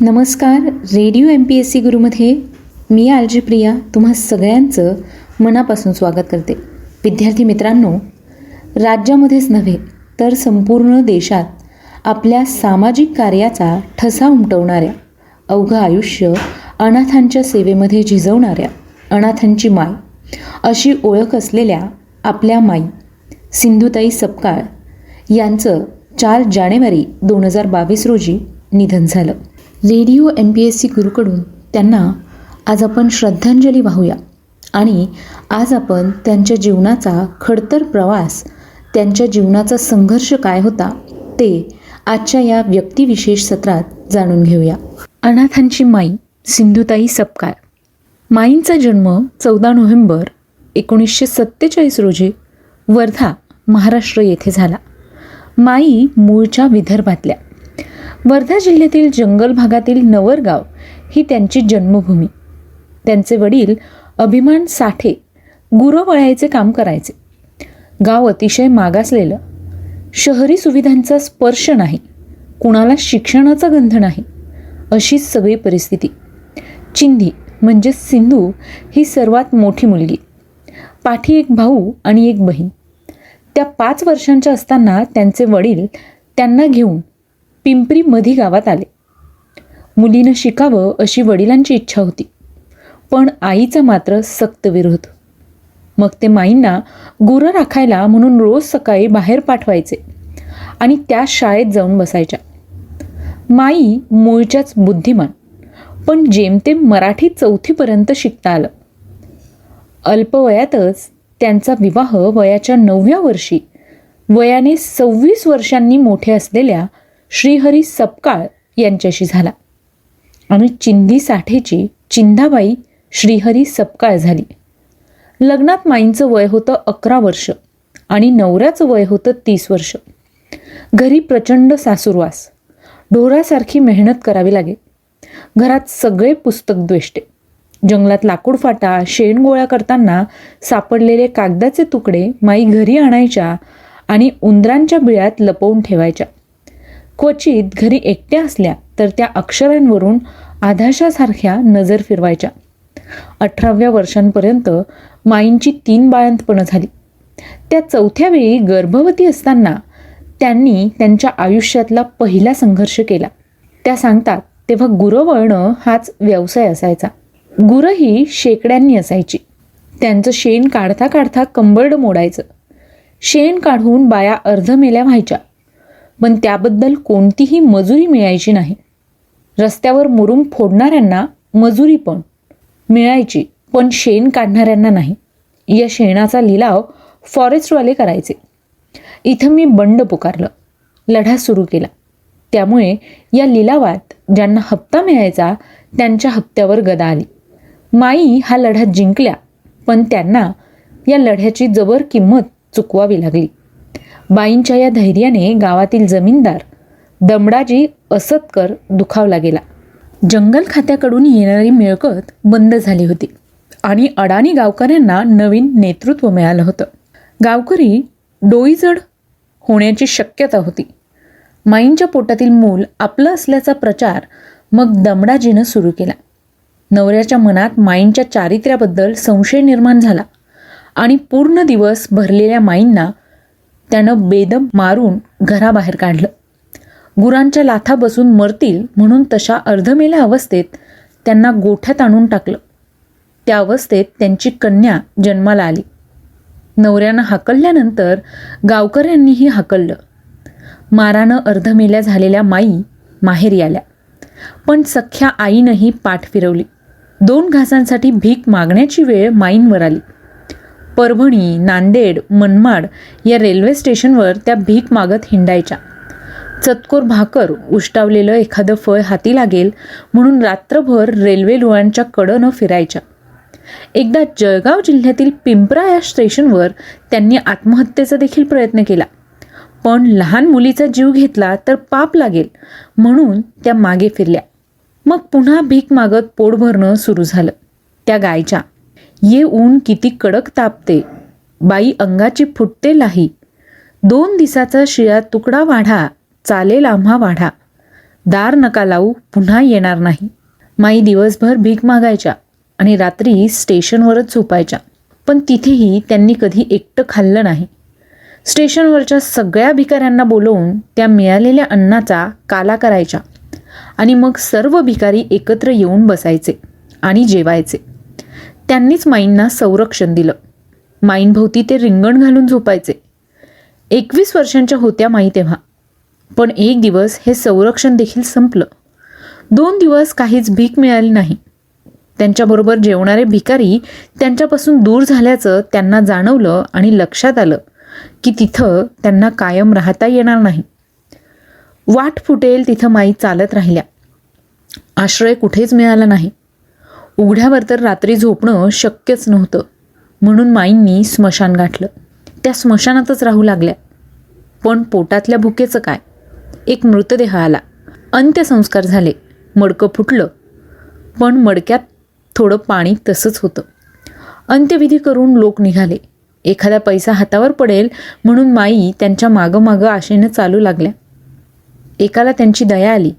नमस्कार radio M P S C गुरुमध्ये मी आलजी प्रिया तुम्हा सगळ्यांचं मनापासून स्वागत करते. विद्यार्थी मित्रांनो राज्यामध्येच नव्हे तर संपूर्ण देशात आपल्या सामाजिक कार्याचा ठसा उमटवणाऱ्या अवघं आयुष्य अनाथांच्या सेवेमध्ये झिजवणाऱ्या अनाथांची माय अशी ओळख असलेल्या आपल्या माई सिंधुताई सपकाळ यांचं चार जानेवारी दोन हजार बावीस रोजी निधन झालं. Radio M P S C गुरुकडून त्यांना आज आपण श्रद्धांजली वाहूया. आणि आज आपण त्यांच्या जीवनाचा खडतर प्रवास त्यांच्या जीवनाचा संघर्ष काय होता ते आजच्या या व्यक्तिविशेष सत्रात जाणून घेऊया. अनाथांची माई सिंधुताई सपकाळ. माईंचा जन्म चौदा नोव्हेंबर एकोणीसशे सत्तेचाळीस रोजी वर्धा महाराष्ट्र येथे झाला. माई मूळच्या विदर्भातल्या. वर्धा जिल्ह्यातील जंगल भागातील नवरगाव ही त्यांची जन्मभूमी. त्यांचे वडील अभिमान साठे गुरं वळायचे काम करायचे. गाव अतिशय मागासलेलं. शहरी सुविधांचा स्पर्श नाही. कुणाला शिक्षणाचा गंध नाही. अशीच सगळी परिस्थिती. चिंधी म्हणजे सिंधू ही सर्वात मोठी मुलगी. पाठी एक भाऊ आणि एक बहीण. त्या पाच वर्षांच्या असताना त्यांचे वडील त्यांना घेऊन पिंपरी मधी गावात आले. मुलीनं शिकावं अशी वडिलांची इच्छा होती. पण आईचा मात्र सक्त विरोध. मग ते माईंना गुरं राखायला म्हणून रोज सकाळी बाहेर पाठवायचे आणि त्या शाळेत जाऊन बसायच्या. माई मूळच्याच बुद्धिमान पण जेमतेम मराठी चौथीपर्यंत शिकता आलं. अल्पवयातच त्यांचा विवाह वयाच्या नवव्या वर्षी वयाने सव्वीस वर्षांनी मोठे असलेल्या श्रीहरी सपकाळ यांच्याशी झाला. आणि चिंधी साठेची चिंधाबाई श्रीहरी सपकाळ झाली. लग्नात माईंचं वय होतं अकरा वर्ष आणि नवऱ्याचं वय होतं तीस वर्ष. घरी प्रचंड सासूरवास. ढोरासारखी मेहनत करावी लागे. घरात सगळे पुस्तक द्वेष्टे. जंगलात लाकूड फाटा शेण गोळा करताना सापडलेले कागदाचे तुकडे माई घरी आणायच्या आणि उंदरांच्या बिळ्यात लपवून ठेवायच्या. क्वचित घरी एकट्या असल्या तर त्या अक्षरांवरून आधाशासारख्या नजर फिरवायच्या. अठराव्या वर्षांपर्यंत माईंची तीन बाळंतपणं झाली. त्या चौथ्या वेळी गर्भवती असताना त्यांनी त्यांच्या आयुष्यातला पहिला संघर्ष केला. त्या सांगतात तेव्हा गुरं वळणं हाच व्यवसाय असायचा. गुरं ही शेकड्यांनी असायची. त्यांचं शेण काढता काढता कंबरड मोडायचं. शेण काढून बाया अर्धमेल्या व्हायच्या. पण त्याबद्दल कोणतीही मजुरी मिळायची नाही. रस्त्यावर मुरुम फोडणाऱ्यांना मजुरी पण मिळायची पण शेण काढणाऱ्यांना नाही. या शेणाचा लिलाव फॉरेस्टवाले करायचे. इथं मी बंड पुकारलं. लढा सुरू केला. त्यामुळे या लिलावात ज्यांना हप्ता मिळायचा त्यांच्या हप्त्यावर गदा आली. माई हा लढा जिंकल्या पण त्यांना या लढ्याची जबर किंमत चुकवावी लागली. बाईंच्या या धैर्याने गावातील जमीनदार दमडाजी असतकर दुखावला गेला. जंगल खात्याकडून येणारी मिळकत बंद झाली होती आणि अडाणी गावकऱ्यांना नवीन नेतृत्व मिळालं होतं. गावकरी डोईजड होण्याची शक्यता होती. माईंच्या पोटातील मूल आपलं असल्याचा प्रचार मग दमडाजीनं सुरू केला. नवऱ्याच्या मनात माईंच्या चारित्र्याबद्दल संशय निर्माण झाला आणि पूर्ण दिवस भरलेल्या माईंना त्यानं बेदम मारून घराबाहेर काढलं. गुरांच्या लाथा बसून मरतील म्हणून तशा अर्धमेल्या अवस्थेत त्यांना गोठ्यात आणून टाकलं. त्या अवस्थेत त्यांची कन्या जन्माला आली. नवऱ्यानं हाकलल्यानंतर गावकऱ्यांनीही हाकललं. मारानं अर्धमेल्या झालेल्या माई माहेरी आल्या पण सख्या आईनंही पाठ फिरवली. दोन घासांसाठी भीक मागण्याची वेळ माईंवर आली. परभणी नांदेड मनमाड या रेल्वे स्टेशनवर त्या भीक मागत हिंडायच्या. चतकोर भाकर उष्टावलेलं एखादं फळ हाती लागेल म्हणून रात्रभर रेल्वे रुळांच्या कडनं फिरायच्या. एकदा जळगाव जिल्ह्यातील पिंपरा या स्टेशनवर त्यांनी आत्महत्येचा देखील प्रयत्न केला. पण लहान मुलीचा जीव घेतला तर पाप लागेल म्हणून त्या मागे फिरल्या. मग पुन्हा भीक मागत पोट भरणं सुरू झालं. त्या गायच्या. ये ऊन किती कडक तापते. बाई अंगाची फुटते लाही दोन दिसाचा शिळा तुकडा वाढा चालेल आम्हा वाढा. दार नका लावू पुन्हा येणार नाही. माई दिवसभर भीक मागायच्या आणि रात्री स्टेशनवरच झोपायच्या. पण तिथेही त्यांनी कधी एकटं खाल्लं नाही. स्टेशनवरच्या सगळ्या भिकाऱ्यांना बोलवून त्या मिळालेल्या अन्नाचा काला करायच्या आणि मग सर्व भिकारी एकत्र येऊन बसायचे आणि जेवायचे. त्यांनीच माईंना संरक्षण दिलं. माईंभोवती ते रिंगण घालून झोपायचे. एकवीस वर्षांच्या होत्या माई तेव्हा. पण एक दिवस हे संरक्षण देखील संपलं. दोन दिवस काहीच भीक मिळाली नाही. त्यांच्याबरोबर जेवणारे भिकारी त्यांच्यापासून दूर झाल्याचं त्यांना जाणवलं आणि लक्षात आलं की तिथं त्यांना कायम राहता येणार नाही. वाट फुटेल तिथं माई चालत राहिल्या. आश्रय कुठेच मिळाला नाही. उघड्यावर तर रात्री झोपणं शक्यच नव्हतं. म्हणून माईंनी स्मशान गाठलं. त्या स्मशानातच राहू लागल्या. पण पोटातल्या भुकेचं काय? एक मृतदेह आला. अंत्यसंस्कार झाले. मडकं फुटलं. पण मडक्यात थोडं पाणी तसंच होतं. अंत्यविधी करून लोक निघाले. एखादा पैसा हातावर पडेल म्हणून माई त्यांच्या मागं मागं आशेनं चालू लागल्या. एकाला त्यांची दया आली.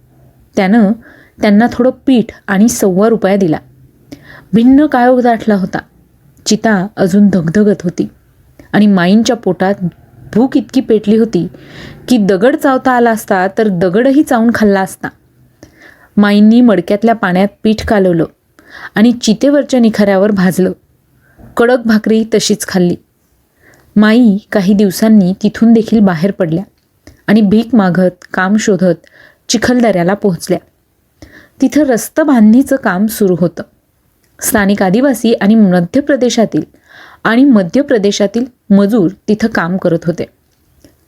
त्यानं त्यांना थोडं पीठ आणि सव्वा रुपया दिला. भिन्न कायोग दाटला होता. चिता अजून धगधगत होती आणि माईंच्या पोटात भूक इतकी पेटली होती की दगड चावता आला असता तर दगडही चावून खाल्ला असता. माईंनी मडक्यातल्या पाण्यात पीठ कालवलं आणि चितेवरच्या निखाऱ्यावर भाजलं. कडक भाकरी तशीच खाल्ली. माई काही दिवसांनी तिथून देखील बाहेर पडल्या आणि भीक मागत काम शोधत चिखलदऱ्याला पोहोचल्या. तिथं रस्त बांधणीचं काम सुरू होतं. स्थानिक आदिवासी आणि मध्य प्रदेशातील आणि मध्य प्रदेशातील मजूर तिथं काम करत होते.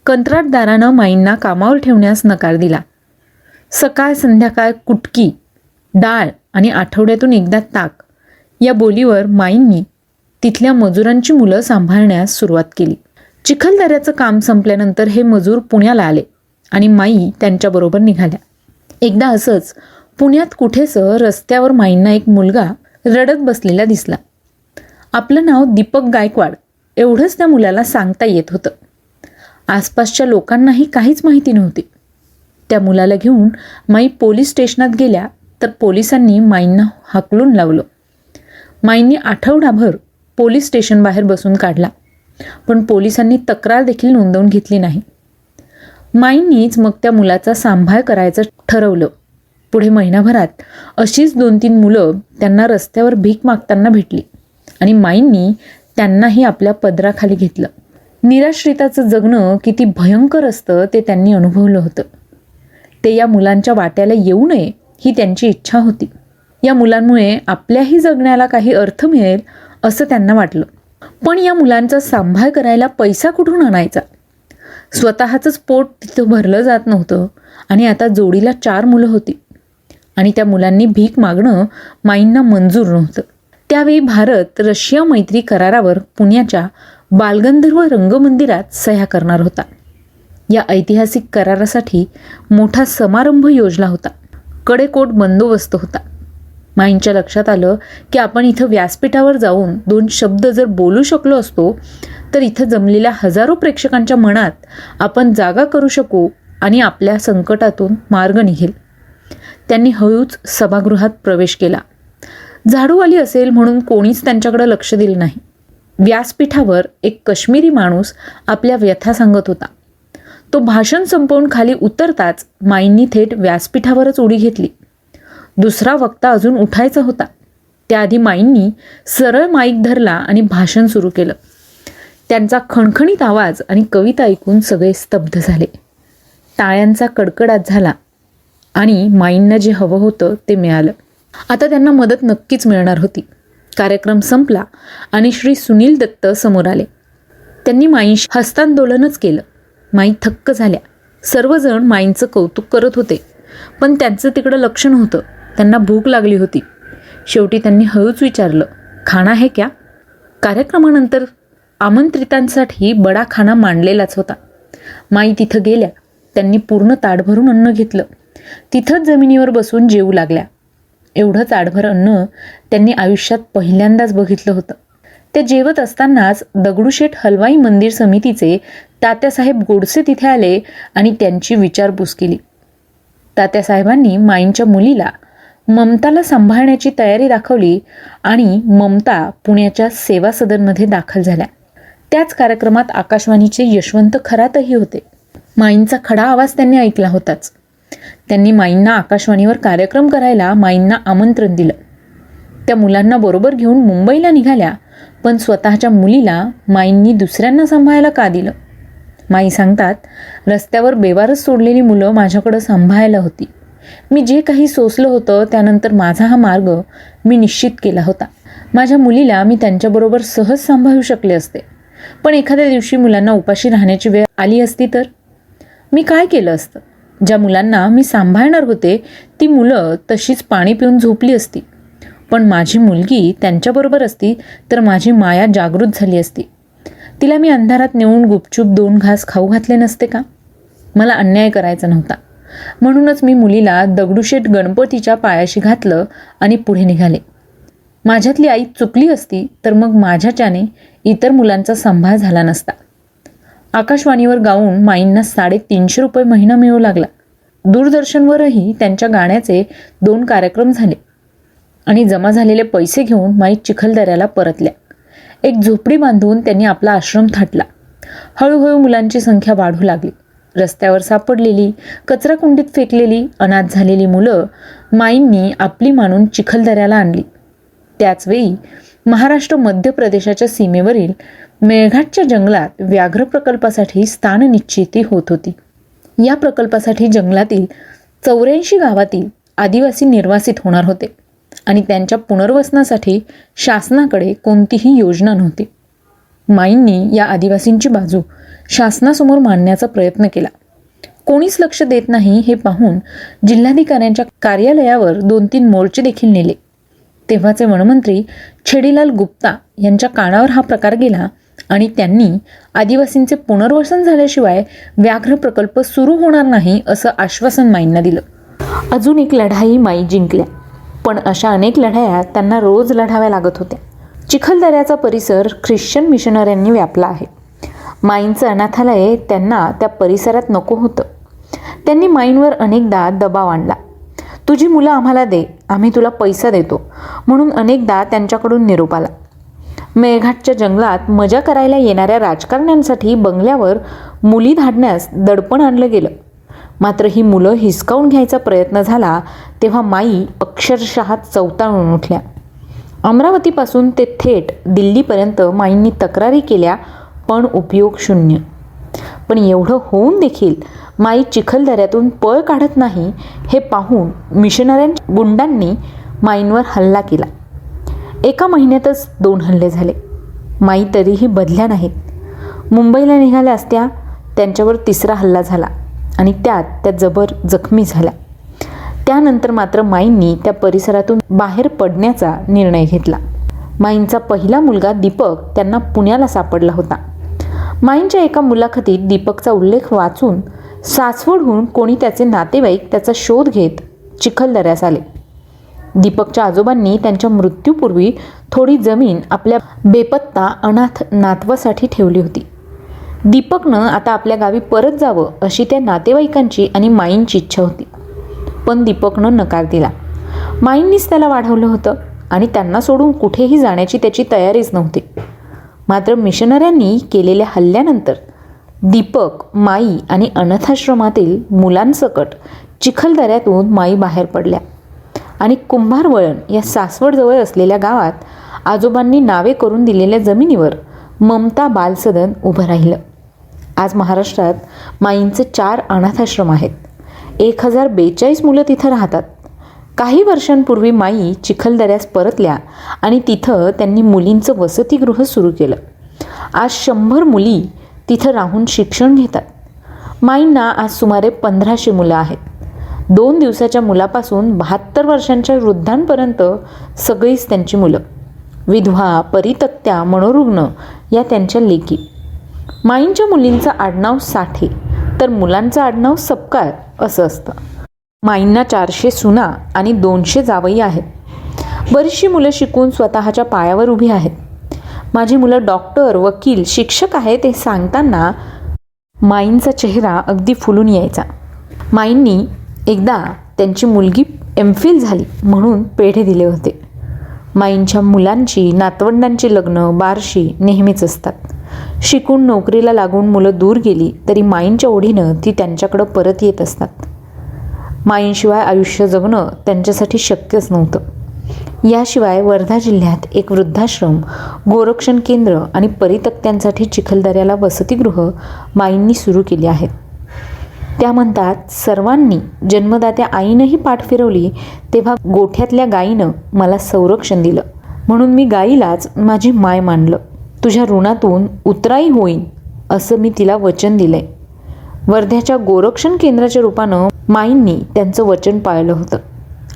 कंत्राटदारानं माईंना कामावर ठेवण्यास नकार दिला. सकाळ संध्याकाळ कुटकी डाळ आणि आठवड्यातून एकदा ताक या बोलीवर माईंनी तिथल्या मजुरांची मुलं सांभाळण्यास सुरुवात केली. चिखलदऱ्याचं काम संपल्यानंतर हे मजूर पुण्याला आले आणि माई त्यांच्याबरोबर निघाल्या. एकदा असंच पुण्यात कुठेच रस्त्यावर माईंना एक मुलगा रडत बसलेला दिसला. आपलं नाव दीपक गायकवाड. एवढंच त्या मुलाला सांगता येत होतं. आसपासच्या लोकांनाही काहीच माहिती नव्हती. त्या मुलाला घेऊन माई पोलीस स्टेशनात गेल्या तर पोलिसांनी माईंना हाकलून लावलं. माईंनी आठवडाभर पोलीस स्टेशन बाहेर बसून काढला. पण पोलिसांनी तक्रार देखील नोंदवून घेतली नाही. माईंनीच मग त्या मुलाचा सांभाळ करायचं ठरवलं. पुढे महिनाभरात अशीच दोन तीन मुलं त्यांना रस्त्यावर भीक मागताना भेटली. आणि माईंनी त्यांनाही आपल्या पदराखाली घेतलं. निराश्रिताचं जगणं किती भयंकर असतं ते त्यांनी अनुभवलं होतं. ते या मुलांच्या वाट्याला येऊ नये ही त्यांची इच्छा होती. या मुलांमुळे आपल्याही जगण्याला काही अर्थ मिळेल असं त्यांना वाटलं. पण या मुलांचा सांभाळ करायला पैसा कुठून आणायचा? स्वतःचंच पोट तिथं भरलं जात नव्हतं आणि आता जोडीला चार मुलं होती. आणि त्या मुलांनी भीक मागणं माईंना मंजूर नव्हतं. त्यावेळी भारत रशिया मैत्री करारावर पुण्याच्या बालगंधर्व रंगमंदिरात सह्या करणार होता. या ऐतिहासिक करारासाठी मोठा समारंभ योजला होता. कडेकोट बंदोबस्त होता. माईंच्या लक्षात आलं की आपण इथं व्यासपीठावर जाऊन दोन शब्द जर बोलू शकलो असतो तर इथं जमलेल्या हजारो प्रेक्षकांच्या मनात आपण जागा करू शकू आणि आपल्या संकटातून मार्ग निघेल. त्यांनी हळूच सभागृहात प्रवेश केला. झाडू आली असेल म्हणून कोणीच त्यांच्याकडे लक्ष दिलं नाही. व्यासपीठावर एक काश्मीरी माणूस आपल्या व्यथा सांगत होता. तो भाषण संपवून खाली उतरताच माईंनी थेट व्यासपीठावरच उडी घेतली. दुसरा वक्ता अजून उठायचा होता. त्याआधी माईंनी सरळ माईक धरला आणि भाषण सुरू केलं. त्यांचा खणखणीत आवाज आणि कविता ऐकून सगळे स्तब्ध झाले. टाळ्यांचा कडकडाट झाला. आणि माईंना जे हवं होतं ते मिळालं. आता त्यांना मदत नक्कीच मिळणार होती. कार्यक्रम संपला आणि श्री सुनील दत्त समोर आले. त्यांनी माईंशी हस्तांदोलनच केलं. माई थक्क झाल्या. सर्वजण माईंचं कौतुक करत होते. पण त्यांचं तिकडं लक्ष नव्हतं त्यांना भूक लागली होती. शेवटी त्यांनी हळूच विचारलं खाणा आहे क्या? कार्यक्रमानंतर आमंत्रितांसाठी बडा खाना मांडलेलाच होता. माई तिथं गेल्या. त्यांनी पूर्ण ताट भरून अन्न घेतलं. तिथंच जमिनीवर बसून जेवू लागल्या. एवढं आडभर अन्न त्यांनी आयुष्यात पहिल्यांदाच बघितलं होतं. ते जेवत असतानाच दगडूशेठ हलवाई मंदिर समितीचे तात्यासाहेब गोडसे तिथे आले आणि त्यांची विचारपूस केली. तात्यासाहेबांनी माईंच्या मुलीला ममताला सांभाळण्याची तयारी दाखवली आणि ममता पुण्याच्या सेवा सदनमध्ये दाखल झाल्या. त्याच कार्यक्रमात आकाशवाणीचे यशवंत खरातही होते. माईंचा खडा आवाज त्यांनी ऐकला होताच. त्यांनी माईंना आकाशवाणीवर कार्यक्रम करायला माईंना आमंत्रण दिलं. त्या मुलांना बरोबर घेऊन मुंबईला निघाल्या पण स्वतःच्या मुलीला माईंनी दुसऱ्यांना सांभाळायला का दिलं? माई सांगतात रस्त्यावर बेवारच सोडलेली मुलं माझ्याकडं सांभाळायला होती. मी जे काही सोसलं होतं त्यानंतर माझा हा मार्ग मी निश्चित केला होता. माझ्या मुलीला मी त्यांच्याबरोबर सहज सांभाळू शकले असते. पण एखाद्या दिवशी मुलांना उपाशी राहण्याची वेळ आली असती तर? मी काय केलं असतं? ज्या मुलांना मी सांभाळणार होते ती मुलं तशीच पाणी पिऊन झोपली असती. पण माझी मुलगी त्यांच्याबरोबर असती तर माझी माया जागृत झाली असती. तिला मी अंधारात नेऊन गुपचूप दोन घास खाऊ घातले नसते का? मला अन्याय करायचा नव्हता. म्हणूनच मी मुलीला दगडूशेठ गणपतीच्या पायाशी घातलं आणि पुढे निघाले. माझ्यातली आई चुकली असती तर मग माझ्याच्याने इतर मुलांचा सांभाळ झाला नसता. आकाशवाणीवर गाऊन माईंना साडेतीनशे रुपये महिना मिळू लागला. दूरदर्शनवरही त्यांच्या गाण्याचे दोन कार्यक्रम झाले आणि जमा झालेले पैसे घेऊन माई चिखलदऱ्याला परतल्या. एक झोपडी बांधून त्यांनी आपला आश्रम थाटला. हळूहळू मुलांची संख्या वाढू लागली. रस्त्यावर सापडलेली कचराकुंडीत फेकलेली अनाथ झालेली मुलं माईंनी आपली मानून चिखलदऱ्याला आणली. त्याचवेळी महाराष्ट्र मध्य प्रदेशाच्या सीमेवरील मेळघाटच्या जंगलात व्याघ्र प्रकल्पासाठी स्थान निश्चिती होत होती. या प्रकल्पासाठी जंगलातील चौऱ्याऐंशी गावातील आदिवासी निर्वासित होणार होते आणि त्यांच्या पुनर्वसनासाठी शासनाकडे कोणतीही योजना नव्हती. माईंनी या आदिवासींची बाजू शासनासमोर मांडण्याचा प्रयत्न केला. कोणीच लक्ष देत नाही हे पाहून जिल्हाधिकाऱ्यांच्या कार्यालयावर दोन तीन मोर्चे देखील नेले. तेव्हाचे वनमंत्री छेडीलाल गुप्ता यांच्या कानावर हा प्रकार गेला आणि त्यांनी आदिवासींचे पुनर्वसन झाल्याशिवाय व्याघ्र प्रकल्प सुरू होणार नाही असं आश्वासन माईंना दिलं. अजून एक लढाई माई जिंकल्या. पण अशा अनेक लढाया त्यांना रोज लढाव्या लागत होत्या. चिखलदऱ्याचा परिसर ख्रिश्चन मिशनऱ्यांनी व्यापला आहे. माईंचं अनाथालय त्यांना त्या परिसरात नको होतं. त्यांनी माईंवर अनेकदा दबाव आणला. तुझी मुलं आम्हाला दे. आम्ही तुला पैसा देतो. म्हणून अनेकदा त्यांच्याकडून निरोप आला. मेळघाटच्या जंगलात मजा करायला येणाऱ्या राजकारण्यांसाठी बंगल्यावर मुली धाडण्यास दडपण आणलं गेलं. मात्र ही मुलं हिसकावून घ्यायचा प्रयत्न झाला तेव्हा माई अक्षरशः चवताळून उठल्या. अमरावतीपासून ते थेट दिल्लीपर्यंत माईंनी तक्रारी केल्या पण उपयोग शून्य. पण एवढं होऊन देखील माई चिखलदऱ्यातून पळ काढत नाही हे पाहून मिशनऱ्यां गुंडांनी माईंवर हल्ला केला. एका महिन्यातच दोन हल्ले झाले. माई तरीही बदल्या नाहीत. मुंबईला निघाल्या असत्या त्यांच्यावर तिसरा हल्ला झाला आणि त्यात त्या जबर जखमी झाल्या. त्यानंतर मात्र माईंनी त्या परिसरातून बाहेर पडण्याचा निर्णय घेतला. माईंचा पहिला मुलगा दीपक त्यांना पुण्याला सापडला होता. माईंच्या एका मुलाखतीत दीपकचा उल्लेख वाचून सासवडहून कोणी त्याचे नातेवाईक त्याचा शोध घेत चिखलदऱ्यास आले. दीपकच्या आजोबांनी त्यांच्या मृत्यूपूर्वी थोडी जमीन आपल्या बेपत्ता अनाथ नातवासाठी ठेवली होती. दीपकनं आता आपल्या गावी परत जावं अशी त्या नातेवाईकांची आणि माईंची इच्छा होती. पण दीपकनं नकार दिला. माईंनीच त्याला वाढवलं होतं आणि त्यांना सोडून कुठेही जाण्याची त्याची तयारीच नव्हती. मात्र मिशनऱ्यांनी केलेल्या हल्ल्यानंतर दीपक माई आणि अनाथाश्रमातील मुलांसकट चिखलदऱ्यातून माई बाहेर पडल्या. आणि कुंभारवळण या सासवडजवळ असलेल्या गावात आजोबांनी नावे करून दिलेल्या जमिनीवर ममता बालसदन उभं राहिलं. आज महाराष्ट्रात माईंचे चार अनाथाश्रम आहेत. एक हजार बेचाळीस मुलं तिथं राहतात. काही वर्षांपूर्वी माई चिखलदऱ्यास परतल्या आणि तिथं त्यांनी मुलींचं वसतिगृह सुरू केलं. आज शंभर मुली तिथं राहून शिक्षण घेतात. माईंना आज सुमारे पंधराशे मुलं आहेत. दोन दिवसाच्या मुलापासून बहात्तर वर्षांच्या वृद्धांपर्यंत सगळीच त्यांची मुलं. विधवा परितक्त्या मनोरुग्ण या त्यांच्या लेकी. माईंच्या मुलींचं आडनाव साठे तर मुलांचं आडनाव सपकाळ असं असतं. माईंना चारशे सुना आणि दोनशे जावई आहेत. बरीचशी मुलं शिकून स्वतःच्या पायावर उभी आहेत. माझी मुलं डॉक्टर वकील शिक्षक आहेत ते सांगताना माईंचा चेहरा अगदी फुलून यायचा. माईंनी एकदा त्यांची मुलगी एम फिल झाली म्हणून पेढे दिले होते. माईंच्या मुलांची नातवंडांची लग्न बारशी नेहमीच असतात. शिकून नोकरीला लागून मुलं दूर गेली तरी माईंच्या ओढीनं ती त्यांच्याकडं परत येत असतात. माईंशिवाय आयुष्य जगणं त्यांच्यासाठी शक्यच नव्हतं. याशिवाय वर्धा जिल्ह्यात एक वृद्धाश्रम गोरक्षण केंद्र आणि परितक्त्यांसाठी चिखलदऱ्याला वसतिगृह माईंनी सुरू केली आहेत. त्या म्हणतात सर्वांनी जन्मदात्या आईनंही पाठ फिरवली तेव्हा गोठ्यातल्या गाईनं मला संरक्षण दिलं. म्हणून मी गाईलाच माझी माय मानलं. तुझ्या ऋणातून उतराई होईन असं मी तिला वचन दिलंय. वर्ध्याच्या गोरक्षण केंद्राच्या रूपानं माईंनी त्यांचं वचन पाळलं होतं.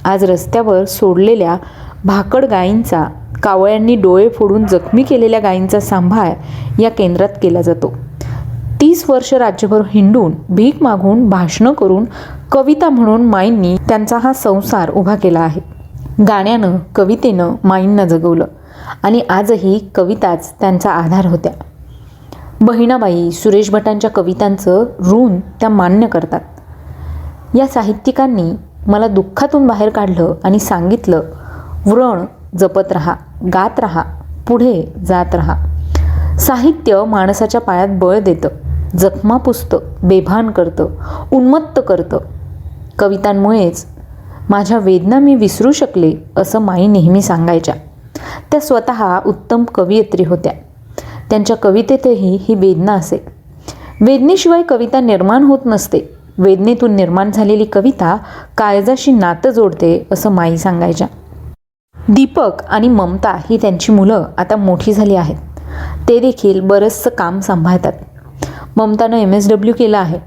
आज रस्त्यावर सोडलेल्या भाकड गायींचा कावळ्यांनी डोळे फोडून जखमी केलेल्या गायींचा सांभाळ या केंद्रात केला जातो. तीस वर्ष राज्यभर हिंडून भीक मागून भाषणं करून कविता म्हणून माईंनी त्यांचा हा संसार उभा केला आहे. गाण्यानं कवितेनं माईंना जगवलं आणि आजही कविताच त्यांचा आधार होत्या. बहिणाबाई सुरेश भटांच्या कवितांचं ऋण त्या मान्य करतात. या साहित्यिकांनी मला दुःखातून बाहेर काढलं आणि सांगितलं व्रण जपत रहा गात रहा पुढे जात रहा. साहित्य माणसाच्या पायात बळ देतं जखमा पुसतं बेभान करतं उन्मत्त करतं. कवितांमुळेच माझ्या वेदना मी विसरू शकले असं माई नेहमी सांगायच्या. त्या स्वतः उत्तम कवयित्री होत्या. त्यांच्या कवितेतही ही वेदना असे. वेदनेशिवाय कविता निर्माण होत नसते. वेदनेतून निर्माण झालेली कविता काळजाशी नातं जोडते असं माई सांगायच्या. दीपक आणि ममता ही त्यांची मुलं आता मोठी झाली आहेत. ते देखील बरंचसं काम सांभाळतात. ममतानं एम एस डब्ल्यू केलं आहे.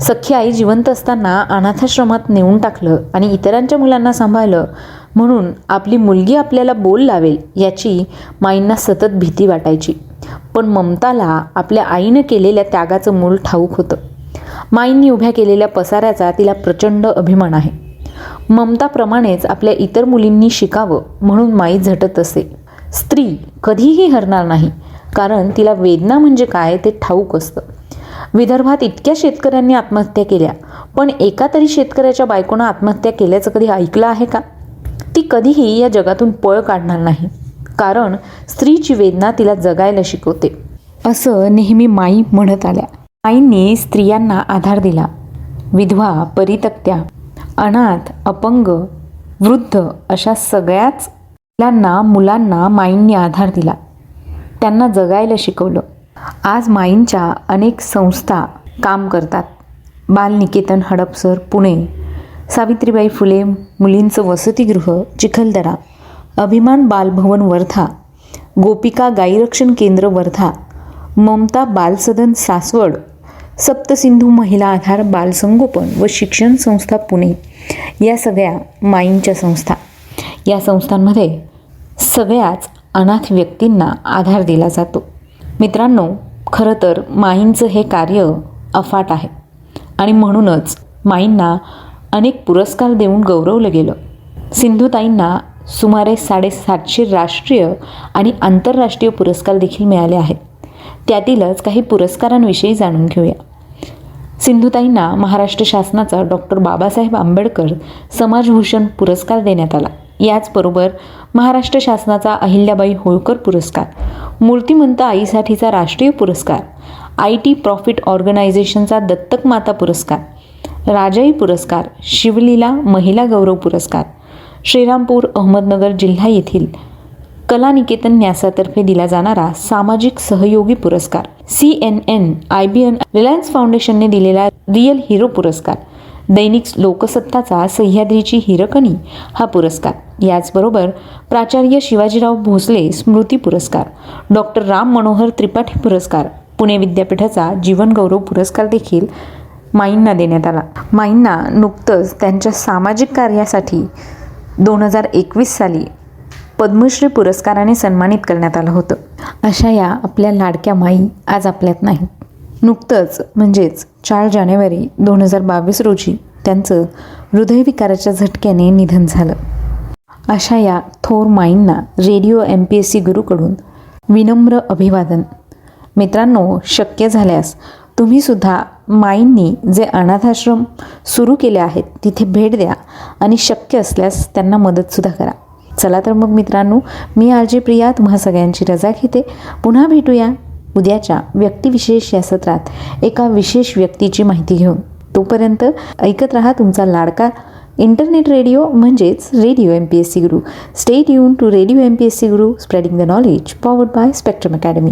सख्खी आई जिवंत असताना अनाथाश्रमात नेऊन टाकलं आणि इतरांच्या मुलांना सांभाळलं म्हणून आपली मुलगी आपल्याला बोल लावेल याची माईंना सतत भीती वाटायची. पण ममताला आपल्या आईनं केलेल्या त्यागाचं मूल ठाऊक होतं. माईंनी उभ्या केलेल्या पसाऱ्याचा तिला प्रचंड अभिमान आहे. ममताप्रमाणेच आपल्या इतर मुलींनी शिकावं म्हणून माई झटत असे. स्त्री कधीही हरणार नाही कारण तिला वेदना म्हणजे काय ते ठाऊक असतं. विदर्भात इतक्या शेतकऱ्यांनी आत्महत्या केल्या पण एका तरी शेतकऱ्याच्या बायकोनं आत्महत्या केल्याचं कधी ऐकलं आहे का? ती कधीही या जगातून पळ काढणार नाही कारण स्त्रीची वेदना तिला जगायला शिकवते. असं नेहमी माई म्हणत आल्या. माईंनी स्त्रियांना आधार दिला. विधवा परितक्त्या अनाथ अपंग वृद्ध अशा सगळ्याच मुलांना मुलांना माईंनी आधार दिला. त्यांना जगायला शिकवलं. आज माईंच्या अनेक संस्था काम करतात. बालनिकेतन हडपसर पुणे. सावित्रीबाई फुले मुलींचं वसतिगृह चिखलदरा. अभिमान बालभवन वर्धा. गोपिका गाईरक्षण केंद्र वर्धा. ममता बालसदन सासवड. सप्तसिंधू महिला आधार बालसंगोपन व शिक्षण संस्था पुणे. या सगळ्या माईंच्या संस्था. या संस्थांमध्ये सगळ्याच अनाथ व्यक्तींना आधार दिला जातो. मित्रांनो खरं तर माईंचं हे कार्य अफाट आहे. आणि म्हणूनच माईंना अनेक पुरस्कार देऊन गौरवलं गेलं. सिंधुताईंना सुमारे साडेसातशे राष्ट्रीय आणि आंतरराष्ट्रीय पुरस्कार देखील मिळाले आहेत. त्यातीलच काही पुरस्कारांविषयी जाणून घेऊया. सिंधुताईंना महाराष्ट्र शासनाचा डॉक्टर बाबासाहेब आंबेडकर समाजभूषण पुरस्कार देण्यात आला. याचबरोबर महाराष्ट्र शासनाचा अहिल्याबाई होळकर पुरस्कार मूर्तिमंत आईसाठीचा राष्ट्रीय पुरस्कार आय टी प्रॉफिट ऑर्गनायझेशनचा दत्तक माता पुरस्कार राजाई पुरस्कार शिवलीला महिला गौरव पुरस्कार श्रीरामपूर अहमदनगर जिल्हा येथील कला निकेतन न्यासातर्फे दिला जाणारा सामाजिक सहयोगी पुरस्कार. C N N I B N Reliance फाउंडेशनने दिलेला रिअल हिरो पुरस्कार. दैनिक लोकसत्ताचा सह्याद्रीची हिरकणी हा पुरस्कार. याचबरोबर प्राचार्य शिवाजीराव भोसले स्मृती पुरस्कार. डॉक्टर राम मनोहर त्रिपाठी पुरस्कार. पुणे विद्यापीठाचा जीवनगौरव पुरस्कार देखील माईंना देण्यात आला. माईंना नुकतंच त्यांच्या सामाजिक कार्यासाठी दोन हजार एकवीस साली पद्मश्री पुरस्काराने सन्मानित करण्यात आलं होतं. अशा या आपल्या लाडक्या माई आज आपल्यात नाही. नुकतंच म्हणजेच चार जानेवारी दोन हजार बावीस रोजी त्यांचं हृदयविकाराच्या झटक्याने निधन झालं. अशा या थोर माईंना radio M P S C गुरूकडून विनम्र अभिवादन. मित्रांनो शक्य झाल्यास तुम्हीसुद्धा माईंनी जे अनाथाश्रम सुरू केले आहेत तिथे भेट द्या आणि शक्य असल्यास त्यांना मदतसुद्धा करा. चला तर मग मित्रांनो मी आर जे प्रिया तुम्हा सगळ्यांची रजा घेते. पुन्हा भेटूया उद्याच्या व्यक्तिविशेष या सत्रात. एका विशेष व्यक्तीची माहिती घेऊन. तोपर्यंत ऐकत रहा तुमचा लाडका इंटरनेट रेडिओ म्हणजेच radio M P S C Guru stay युन to radio M P S C Guru spreading the knowledge powered by Spectrum Academy